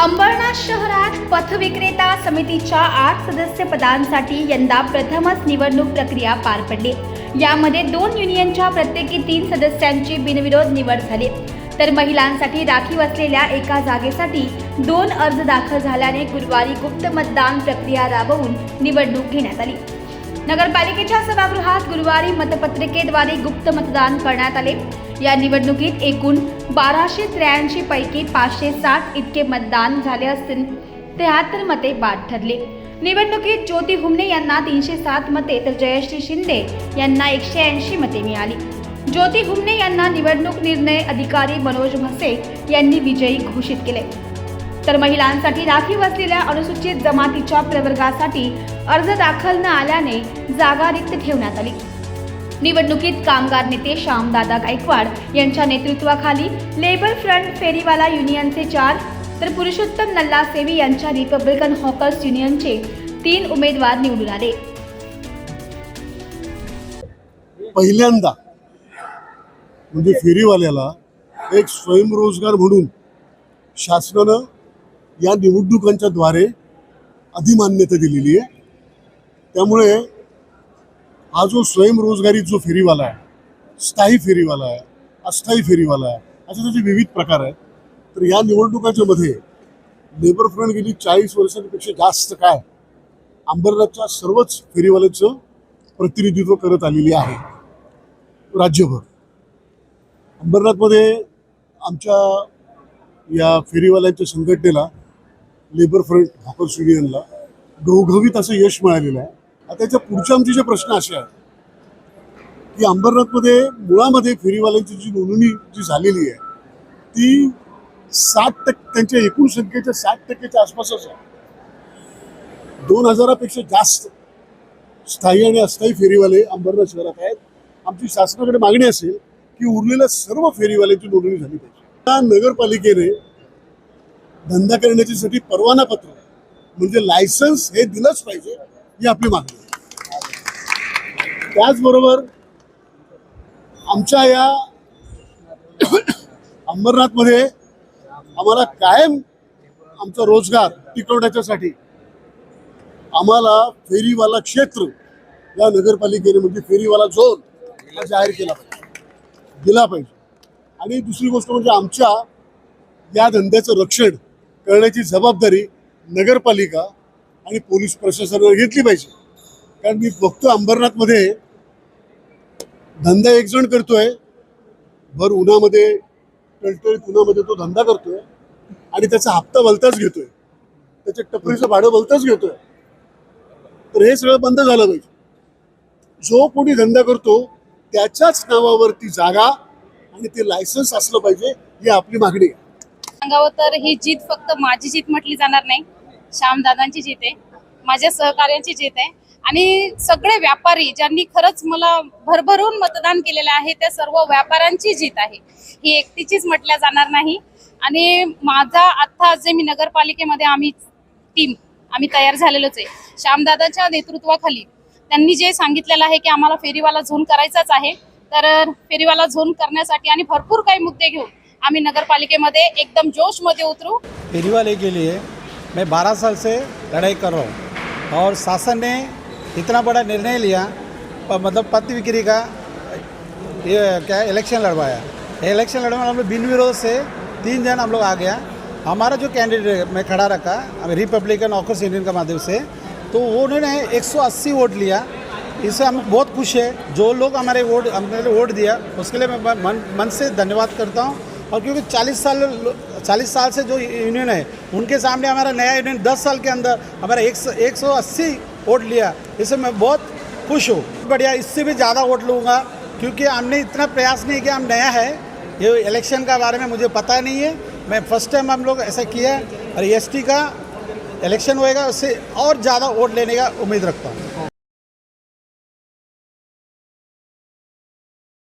अंबरनाथ शहरात पथविक्रेता समितीच्या आठ सदस्य पदांसाठी यंदा प्रथमच निवडणूक प्रक्रिया पार पडली. यामध्ये दोन युनियनच्या प्रत्येकी तीन सदस्यांची बिनविरोध निवड झाली. तर महिलांसाठी राखीव असलेल्या एका जागेसाठी दोन अर्ज दाखल झाल्याने गुरुवारी गुप्त मतदान प्रक्रिया राबवून निवडणूक घेण्यात आली. नगरपालिकेच्या सभागृहात गुरुवारी मतपत्रिकेद्वारे गुप्त मतदान करण्यात आले. या निवडणुकीत एकूण बाराशे त्र्याऐंशी पैकी पाचशे साठ इतके मतदान झाले असून त्र्याहत्तर मते बाद ठरले. निवडणुकीत ज्योती हुमने यांना तीनशे सात मते तर जयश्री शिंदे यांना एकशे ऐंशी मते मिळाली. ज्योती हुमने यांना निवडणूक निर्णय अधिकारी मनोज म्हसे यांनी विजयी घोषित केले. तर महिलांसाठी राखीव असलेल्या अनुसूचित जमातीच्या प्रवर्गासाठी अर्ज दाखल न आल्याने जागा रिक्त ठेवण्यात आली. निवडणुकीत कामगार नेते श्यामदादा गायकवाड यांच्या नेतृत्वाखाली लेबर फ्रंट फेरीवाला युनियनचे चार तर पुरुषोत्तम नल्ला सेवी यांच्या रिपब्लिकन हॉकर्स युनियनचे तीन उमेदवार निवडून आले. पहिल्यांदा म्हणजे फेरीवाल्याला एक स्वयंरोजगार म्हणून शासनानं या निवडणुकांच्या द्वारे अधिमान्यता दिलेली आहे. त्यामुळे हा जो स्वयंरोजगारी जो फेरीवाला आहे स्थायी फेरीवाला आहे अस्थायी फेरीवाला आहे असे त्याचे विविध प्रकार आहेत. तर या निवडणुकाच्या मध्ये लेबर फ्रंट गेली चाळीस वर्षांपेक्षा जास्त काय अंबरनाथच्या सर्वच फेरीवाल्याचं प्रतिनिधित्व करत आलेली आहे. राज्यभर. अंबरनाथमध्ये आमच्या या फेरीवाल्यांच्या संघटनेला लेबर फ्रंट हॉकर्स युनियनला घवघवीत असं यश मिळालेलं आहे. आता त्याच्या पुढचे आमचे जे प्रश्न असे आहेत की अंबरनाथमध्ये मुळामध्ये फेरीवाल्यांची जी नोंदणी जी झालेली आहे ती साठ टक्के त्यांच्या एकूण संख्येच्या साठ टक्केच्या आसपासच आहे. दोन हजारापेक्षा जास्त स्थायी आणि अस्थायी फेरीवाले अंबरनाथ शहरात आहेत. आमची शासनाकडे मागणी असेल की उरलेल्या सर्व फेरीवाल्यांची नोंदणी झाली पाहिजे. त्या नगरपालिकेने धंदा करण्याच्यासाठी परवाना पत्र म्हणजे लायसन्स हे दिलंच पाहिजे. ही आपली मागणी. त्याचबरोबर आमच्या या अंबरनाथमध्ये आम्हाला कायम आमचा रोजगार टिकवण्याच्यासाठी आम्हाला फेरीवाला क्षेत्र या नगरपालिकेने म्हणजे फेरीवाला झोन हा जाहीर केला पाहिजे. दिला पाहिजे. आणि दुसरी गोष्ट म्हणजे आमच्या या धंद्याचं रक्षण करण्याची जबाबदारी नगरपालिका आणि पोलीस प्रशासनाने घेतली पाहिजे. कारण मी बघतो अंबरनाथमध्ये धंदा एक जण करतोय. भर उन्हामध्ये टळटळीत उन्हामध्ये तो धंदा करतोय. आणि त्याचा हप्ता भलताच घेतोय. त्याच्या टपरीचं भाडं भलताच घेतोय. तर हे सगळं बंद झालं पाहिजे. जो कोणी धंदा करतो त्याच्याच नावावरती जागा आणि ते लायसन्स असलं पाहिजे ही आपली मागणी आहे. सांगावं तर ही जीत फक्त माझी जीत म्हटली जाणार नाही. श्यामदादांची जीत आहे माझ्या सहकार्यांची जीत आहे. आणि सगळे व्यापारी ज्यांनी खरंच मला भरभरून मतदान केलेलं आहे त्या सर्व व्यापाऱ्यांची जीत आहे. ही एकटीचीच म्हटल्या जाणार नाही. आणि माझा आत्ता जे मी नगरपालिकेमध्ये आम्ही टीम आम्ही तयार झालेलोच आहे. श्यामदादाच्या नेतृत्वाखाली त्यांनी जे सांगितलेलं आहे की आम्हाला फेरीवाला झोन करायचाच आहे तर फेरीवाला झोन करण्यासाठी आणि भरपूर काही मुद्दे घेऊन आम्ही नगरपालिकेमध्ये एकदम जोशमध्ये उतरू. फेरीवाले गेले मैं 12 साल से लड़ाई कर रहा हूँ। और शासन ने इतना बड़ा निर्णय लिया, प- मतलब पत्र बिक्री का, ये क्या इलेक्शन लड़वाया। इलेक्शन लड़वाने हम लोग बिन विरोध से तीन जन हम लोग आ गया। हमारा जो कैंडिडेट मैं खड़ा रखा रिपब्लिकन ऑकर्स यूनियन के माध्यम से तो उन्होंने 180 वोट लिया। इससे हम बहुत खुश है। जो लोग हमारे वोट, हमने वोट दिया, उसके लिए मैं मन मन से धन्यवाद करता हूँ। और क्योंकि 40 साल 40 साल से जो यूनियन है, उनके सामने हमारा नया यूनियन 10 साल के अंदर हमारा एक एक सौ अस्सी वोट लिया। इससे मैं बहुत खुश हूँ। बढ़िया, इससे भी ज़्यादा वोट लूँगा, क्योंकि हमने इतना प्रयास नहीं किया। हम नया है, ये इलेक्शन का बारे में मुझे पता नहीं है। मैं फ़र्स्ट टाइम हम लोग ऐसा किया और एसटी का इलेक्शन होएगा, उससे और ज़्यादा वोट लेने का उम्मीद रखता हूँ।